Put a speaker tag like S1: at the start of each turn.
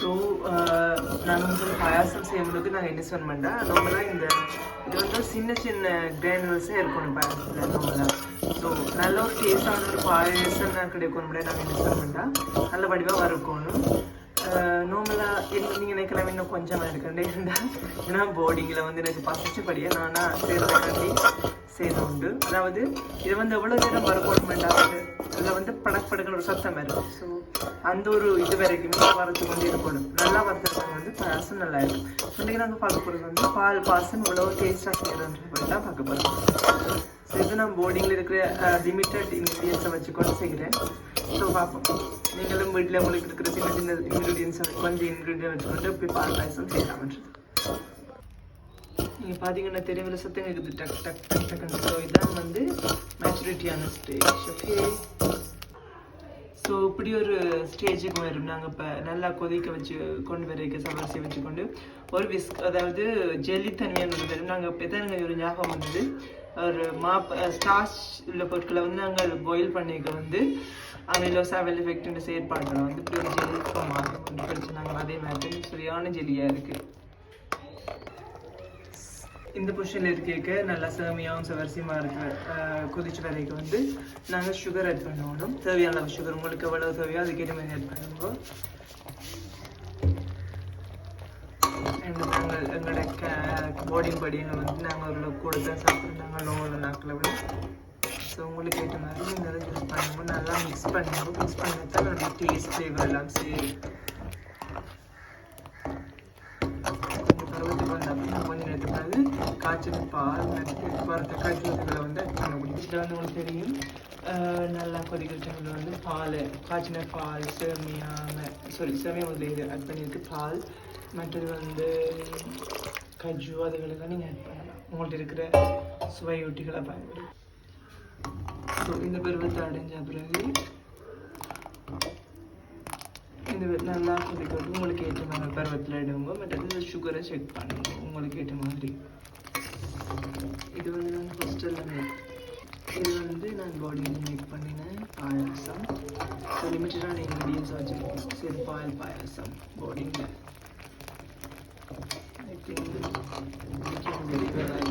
S1: So uh, நாங்கள் வந்து பாயாசம் செய்யும்போது நாங்கள் என்ன சொன்னோம்னா நார்மலாக இந்த இது வந்து சின்ன சின்ன கிரானுவல்ஸே இருக்கணும் பாயாசத்தில் நார்மலாக ஸோ நல்ல ஒரு டேஸ்டான ஒரு பாயாசம் நான் கிடைக்கணும் நாங்கள் என்ன சொன்னோம்னா நல்ல வடிவாக வறுக்கணும். நார்மலாக நீங்கள் நினைக்கலாம் இன்னும் கொஞ்சமாக இருக்கண்டே இருந்தால் ஏன்னா போர்டிங்கில் வந்து எனக்கு பசிச்சபடியே நானாக சேர்ந்தாண்டி செய்து உண்டு அதாவது இது வந்து எவ்வளோ நேரம் வறுக்கணுமெண்டாவது அதில் வந்து படக் ஒரு சத்தம் இருக்கும் ஸோ அந்த ஒரு இது வரைக்குமே வறுத்து கொண்டு இருக்கணும் நல்லா வறுத்துறது வந்து பாசம் நல்லா இருக்கும். இன்றைக்கி நாங்கள் பார்க்க போகிறது வந்து பால் பாசம் இவ்வளோ டேஸ்ட்டாக செய்யறதுன்ற பற்றி தான் பார்க்க போகிறோம் ஸோ இது நான் போர்டிங்கில் இருக்கிற லிமிட்டட் இன்க்ரீடியன்ஸை வச்சுக்கொண்டு செய்கிறேன். ஸோ பார்ப்போம் நீங்களும் வீட்டில் உங்களுக்கு இருக்கிற சின்ன சின்ன இன்க்ரீடியன்ஸை கொஞ்சம் இன்க்ரீடியன் வச்சுக்கொண்டு இப்படி பால் பாயசம் செய்யலாம்ன்றது நீங்கள் பார்த்தீங்கன்னா தெரியவில் சத்தம் கேட்குது டக் டக் டக் டக்குன்னு ஸோ இதான் வந்து மெச்சூரிட்டியான ஸ்டேஜ் ஓகே ஸோ இப்படி ஒரு ஸ்டேஜுக்கு வரும். நாங்கள் இப்போ நல்லா கொதிக்க வச்சு கொண்டு வரைக்க வச்சு வச்சுக்கொண்டு ஒரு விஸ்க் அதாவது ஜெல்லி தனியான வரும். நாங்கள் இப்போ தான் எனக்கு ஒரு ஞாபகம் வந்தது. ஒரு மாப் ஸ்டார்ச் உள்ள பொருட்களை வந்து நாங்கள் பாயில் பண்ணிக்க வந்து அதில் செவல் எஃபெக்ட்னு செயற்பாடுகளை வந்து இப்படி ஒரு ஜெல்லி ஃபார்ம் ஆகும் நாங்கள் அதே மாதிரி சரியான ஜெல்லியாக இருக்குது இந்த பொஷனில் இருக்க நல்லா சேமியாகவும் சவரிசியமா இருக்கிற கொதிச்சு வரைக்கும் வந்து நாங்கள் சுகர் ஆட் பண்ணணும். தேவையான அளவு சுகர் உங்களுக்கு எவ்வளவு தேவையோ அதுக்கேற்ற மாதிரி ஆட் பண்ணுவோம் நாங்கள் எங்களோட போர்டிங் படின்னு வந்து நாங்கள் ஒரு கூட தான் சாப்பிட்றோம் நாங்கள் லோவில் நாக்கில் விட. ஸோ உங்களுக்கு ஏற்ற மாதிரி நீங்கள் அதை யூஸ் பண்ணும்போது நல்லா மிக்ஸ் பண்ணுங்க. மிக்ஸ் பண்ணி தான் நம்ம டேஸ்ட் ஃப்ளேவர் எல்லாம் சரி. கொஞ்சம் பருவத்துக்கு வந்து அப்படின்னா நேரத்துக்கு பிறகு காய்ச்சின பால் நட்டு வறுத்த கஜூரிகளை வந்து add பண்ண முடியும் இதில் வந்து உங்களுக்கு தெரியும். நல்லா கொதிக்கிற டைமில் வந்து பால் காய்ச்சின பால் சேமியா சாரி சேமியா முதல்ல இது ஆட் பண்ணியிருக்கு பால் மற்றது வந்து கஜு அதுகளெல்லாம் நீங்கள் ஆட் பண்ணலாம். உங்கள்கிட்ட இருக்கிற சுவையொட்டிகளை பயன்படுத்தி. ஸோ இந்த பருவத்தை அடைஞ்ச பிறகு இந்த நல்லா கொதிக்கிறது உங்களுக்கு ஏற்ற மாதிரி பருவத்தில் இடுங்க. மற்றது சுகரை செக் பண்ணுங்க. உங்களுக்கு ஏற்ற மாதிரி. இது வந்து நான் ஹாஸ்டலில் இது வந்து நான் பாடியில் மேக் பண்ணினேன் பாயாசம் ஸோ லிமிட்டடான இன்க்ரீடியன்ஸ் வச்சுருக்கேன் சரி பால் பாயாசம் பாடியில் ஐ திங்க் இருக்கும்